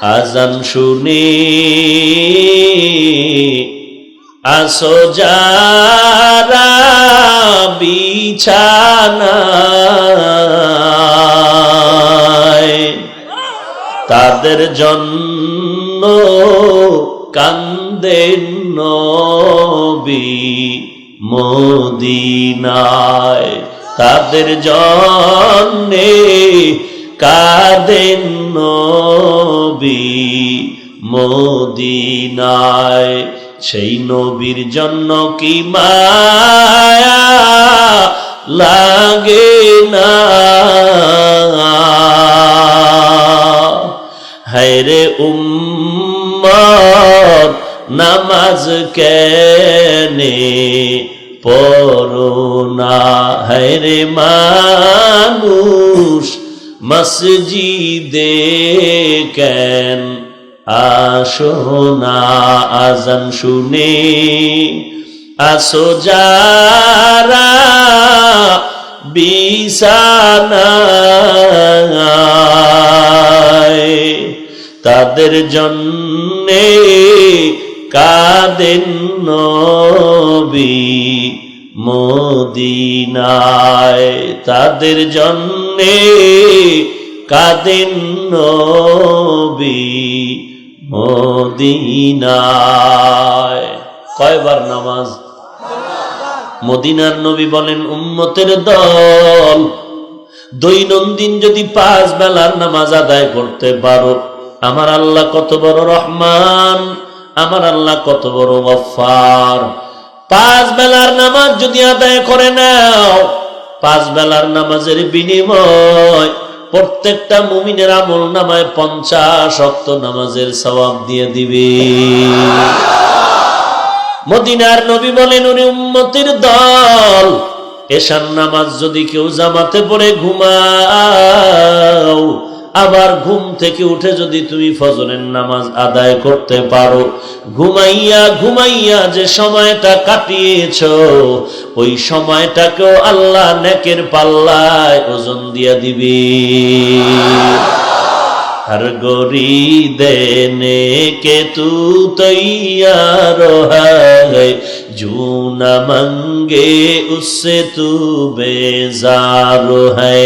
আজান শুনে আসো যারা তাদের জন্য কান্দেন নবী মদিনায় তাদের জন্যে কাঁদেন নবী মদিনায়। সেই নবীর জন্য কি মায়া লাগে না? হায়রে উম্মত, নামাজ কেনে পড়না হায়রে মানুষ মসজিদে কেন আসো না আজান শুনে? আসো যারা বিছানায়, তাদের জন্যে কাদেন নবী মদিনায়। তাদের জন্যে কাদেন নবী মদিনায়। কয়বার নামাজ? মদিনার নবী বলেন, উম্মতের দল, দৈনন্দিন যদি পাঁচ বেলার নামাজ আদায় করতে পারো, আমার আল্লাহ কত বড় রহমান, আমার আল্লাহ কত বড় গফার পাঁচ বেলার নামাজ যদি আদায় করে নাও পাঁচ বেলার নামাজের বিনিময় প্রত্যেকটা মুমিনের আমল নামায় পঞ্চাশ অক্ত নামাজের সবাব দিয়ে দিবে। মদিনার নবী বলেন উনি উম্মতির দল, এশার নামাজ যদি কেউ জামাতে পড়ে ঘুমাও আবার ঘুম থেকে উঠে যদি তুমি ফজরের নামাজ আদায় করতে পারো ঘুমাইয়া ঘুমাইয়া যে সময়টা কাটিয়েছ ওই সময়টাকেও আল্লাহ নেকের পাল্লায় ওজন দিয়া দিবে हर गोरी देने के तू तैयार है जो न मंगे उससे तू बेजार है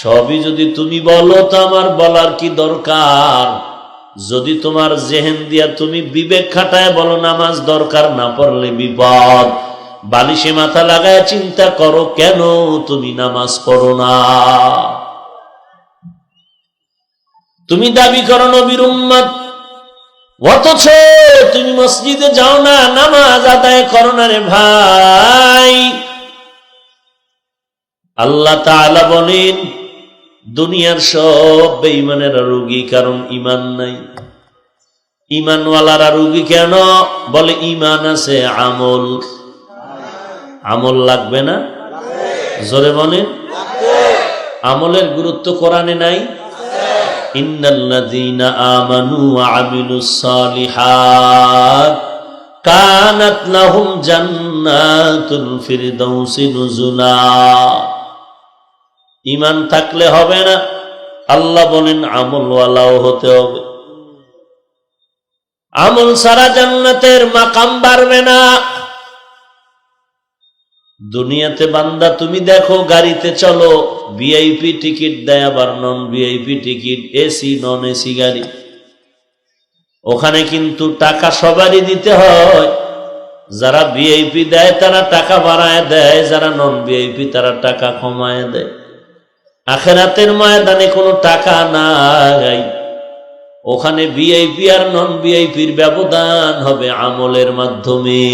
সবই যদি তুমি বলো, তো আমার বলার কি দরকার? যদি তোমার জেহেন দিয়া তুমি বিবেক খাটায় বলো, নামাজ দরকার না পড়লে বিপদ। বালিশে মাথা লাগায় চিন্তা করো, কেন তুমি নামাজ পড়ো না? তুমি দাবি করো, নবীর উম্মত, অথচ তুমি মসজিদে যাও না, নামাজ আদায় করো না রে ভাই। আল্লাহ তাআলা বলেন দুনিয়ার সব বেঈমানেরা রোগী, কারণ ইমান নাই। ইমানওয়ালারা রোগী কেন? বলে ইমান আছে আমল। আমল লাগবে না? জোরে বলেন। আমলের গুরুত্ব কোরআনে নাই? ইন্নাল্লাযীনা কানাত লাহুম জান্নাতুল ফিরদাউসি নুজুলা। ইমান থাকলে হবে না। আল্লাহ বলেন, আমলওয়ালাও হতে হবে। আমল সারা জান্নাতের মাকাম বাড়বে না। দুনিয়াতে বান্দা, তুমি দেখো গাড়িতে চলো ভিআইপি টিকিট দেয় আবার non VIP ticket AC non AC গাড়ি। ওখানে কিন্তু টাকা সবারই দিতে হয়। যারা ভিআইপি দেয়, তারা টাকা বাড়ায় দেয়, যারা নন ভিআইপি তারা টাকা কমায় দেয়। আখেরাতের ময়দানে কোনো টাকা নাই। ওখানে ভিআইপি আর নন ভিআইপির ব্যবধান হবে আমলের মাধ্যমে।